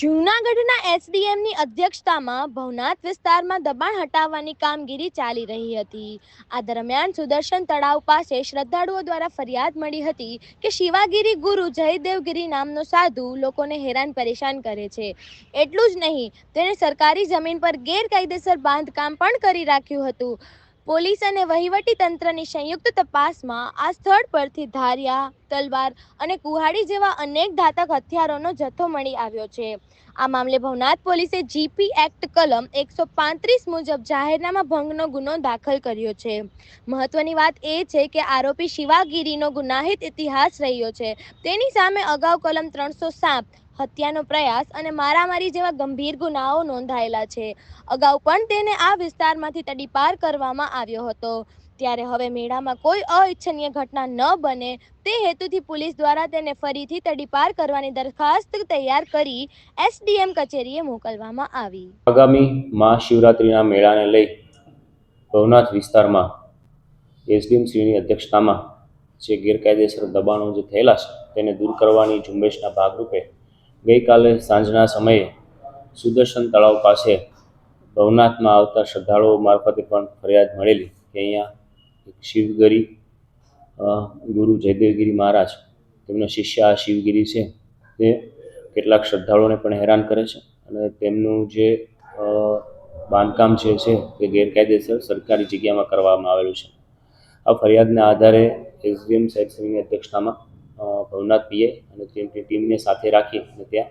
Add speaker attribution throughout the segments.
Speaker 1: જૂનાગઢના એસડીએમની અધ્યક્ષતામાં ભવનાથ વિસ્તારમાં દબાણ હટાવવાની કામગીરી ચાલી રહી હતી. આ દરમિયાન સુદર્શન તળાવ પાસે શ્રદ્ધાળુઓ દ્વારા ફરિયાદ મળી હતી કે શિવાગીરી ગુરુ જયદેવગીરી નામનો સાધુ લોકોને હેરાન પરેશાન કરે છે. એટલું જ નહીં, તેણે સરકારી જમીન પર ગેરકાયદેસર બાંધકામ પણ કરી રાખ્યું હતું. પોલીસ અને વહીવટી તંત્રની સંયુક્ત તપાસમાં આ સ્થળ પરથી ધારિયા, તલવાર અને કુહાડી જેવા અનેક ઘાતક હથિયારોનો જથ્થો મળી આવ્યો છે. આ મામલે ભવનાથ પોલીસે જીપી એક્ટ કલમ એકસો પાંત્રીસ મુજબ જાહેરનામા ભંગનો ગુનો દાખલ કર્યો છે. મહત્વની વાત એ છે કે આરોપી શિવાગીરીનો ગુનાહિત ઇતિહાસ રહ્યો છે. તેની સામે અગાઉ કલમ ત્રણસો સાત હત્યાનો પ્રયાસ અને મારામારી જેવા ગંભીર ગુનાઓ નોંધાયેલા છે. અગાઉ પણ તેને આ વિસ્તારમાંથી તડીપાર કરવામાં આવ્યો હતો. ત્યારે હવે મેળામાં કોઈ અનિચ્છનીય ઘટના ન બને તે હેતુથી પોલીસ દ્વારા તેને ફરીથી તડીપાર કરવાની દરખાસ્ત તૈયાર કરી એસડીએમ કચેરીએ મોકલવામાં આવી.
Speaker 2: આગામી મહાશિવરાત્રિના મેળાને લઈ ભવનાથ વિસ્તારમાં એસડીએમ શ્રીની અધ્યક્ષતામાં જે ગેરકાયદેસર દબાણો જે થયેલા છે તેને દૂર કરવાની ઝુંબેશના ભાગરૂપે ગઈકાલે સાંજના સમયે સુદર્શન તળાવ પાસે ભવનાથમાં આવતા શ્રદ્ધાળુઓ મારફતે પણ ફરિયાદ મળેલી કે અહીંયા એક શિવગરી ગુરુ જયદેવગીરી મહારાજ તેમનો શિષ્ય આ શિવગીરી છે તે કેટલાક શ્રદ્ધાળુઓને પણ હેરાન કરે છે અને તેમનું જે બાંધકામ જે છે તે ગેરકાયદેસર સરકારી જગ્યામાં કરવામાં આવેલું છે. આ ફરિયાદના આધારે એસડીએમ સાહેબશ્રીની અધ્યક્ષતામાં અ, ભવનાથ પીએ અને તેમની ટીમને સાથે રાખી અને ત્યાં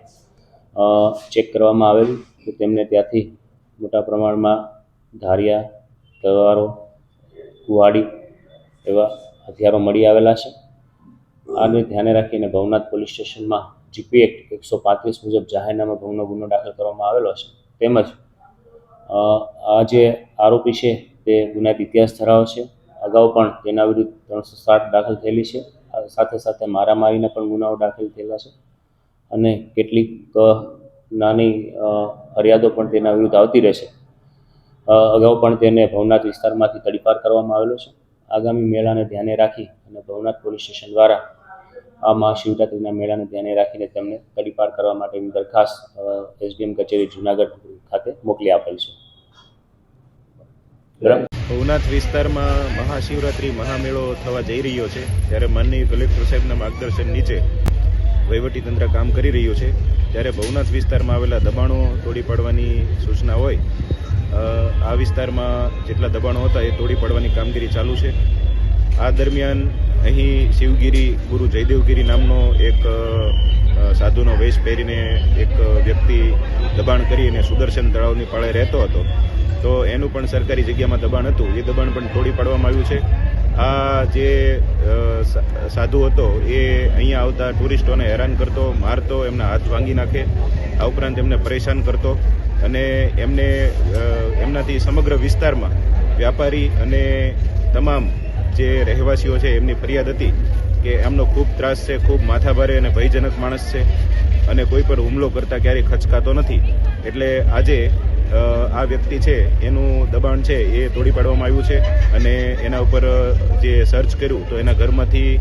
Speaker 2: ચેક કરવામાં આવેલું. તો તેમને ત્યાંથી મોટા પ્રમાણમાં ધારિયા, તલવારો, કુવાડી એવા હથિયારો મળી આવેલા છે. આને ધ્યાને રાખીને ભવનાથ પોલીસ સ્ટેશનમાં જીપી એક્ટ એકસો પાંત્રીસ મુજબ જાહેરનામા ભંગનો ગુનો દાખલ કરવામાં આવેલો છે. તેમજ આ જે આરોપી છે તે ગુનાહિત ઇતિહાસ ધરાવે છે. અગાઉ પણ તેના વિરુદ્ધ ત્રણસો સાત દાખલ થયેલી છે. સાથે સાથે મારામારીના પણ ગુનાઓ દાખલ થયેલા છે. અને કેટલીક નાની ફરિયાદો પણ તેના વિરુદ્ધ આવતી રહેશે. અગાઉ પણ તેને ભવનાથ વિસ્તારમાંથી તડીપાર કરવામાં આવેલો છે. આગામી મેળાને ધ્યાને રાખી અને ભવનાથ પોલીસ સ્ટેશન દ્વારા આ મહાશિવરાત્રિના મેળાને ધ્યાને રાખીને તેમને તડીપાર કરવા માટેની દરખાસ્ત એસડીએમ કચેરી જુનાગઢ ખાતે મોકલી આપેલ છે. બરાબર
Speaker 3: ભવનાથ વિસ્તારમાં મહાશિવરાત્રિ મહામેળો થવા જઈ રહ્યો છે. ત્યારે માનનીય કલેક્ટર સાહેબના માર્ગદર્શન નીચે વહીવટીતંત્ર કામ કરી રહ્યું છે. ત્યારે ભવનાથ વિસ્તારમાં આવેલા દબાણો તોડી પાડવાની સૂચના હોય આ વિસ્તારમાં જેટલા દબાણો હતા એ તોડી પાડવાની કામગીરી ચાલુ છે. આ દરમિયાન અહીં શિવગીરી ગુરુ જયદેવગીરી નામનો એક સાધુનો વેશ પહેરીને એક વ્યક્તિ દબાણ કરીને સુદર્શન તળાવની પાળે રહેતો હતો. તો એનું પણ સરકારી જગ્યામાં દબાણ હતું. એ દબાણ પણ તોડી પાડવામાં આવ્યું છે. આ જે સાધુ હતો, એ અહીંયા આવતા ટુરિસ્ટોને હેરાન કરતો, મારતો, એમના હાથ ભાંગી નાખે. આ ઉપરાંત એમને પરેશાન કરતો અને એમને એમનાથી સમગ્ર વિસ્તારમાં વ્યાપારી અને તમામ જે રહેવાસીઓ છે, એમની ફરિયાદ હતી કે એમનો ખૂબ ત્રાસ છે, ખૂબ માથાભારે અને ભયજનક માણસ છે અને કોઈ પર હુમલો કરતા ક્યારેય ખચકાતો નથી. એટલે આજે આ વ્યક્તિ છે, એનું દબાણ છે એ તોડી પાડવામાં આવ્યું છે અને એના ઉપર જે સર્ચ કર્યું તો એના ઘરમાંથી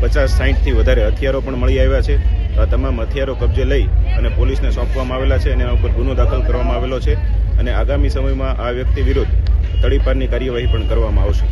Speaker 3: પચાસ સાહીઠથી વધારે હથિયારો પણ મળી આવ્યા છે. આ તમામ હથિયારો કબજે લઈ અને પોલીસને સોંપવામાં આવેલા છે અને એના ઉપર ગુનો દાખલ કરવામાં આવેલો છે. અને આગામી સમયમાં આ વ્યક્તિ વિરુદ્ધ તડીપારની કાર્યવાહી પણ કરવામાં આવશે.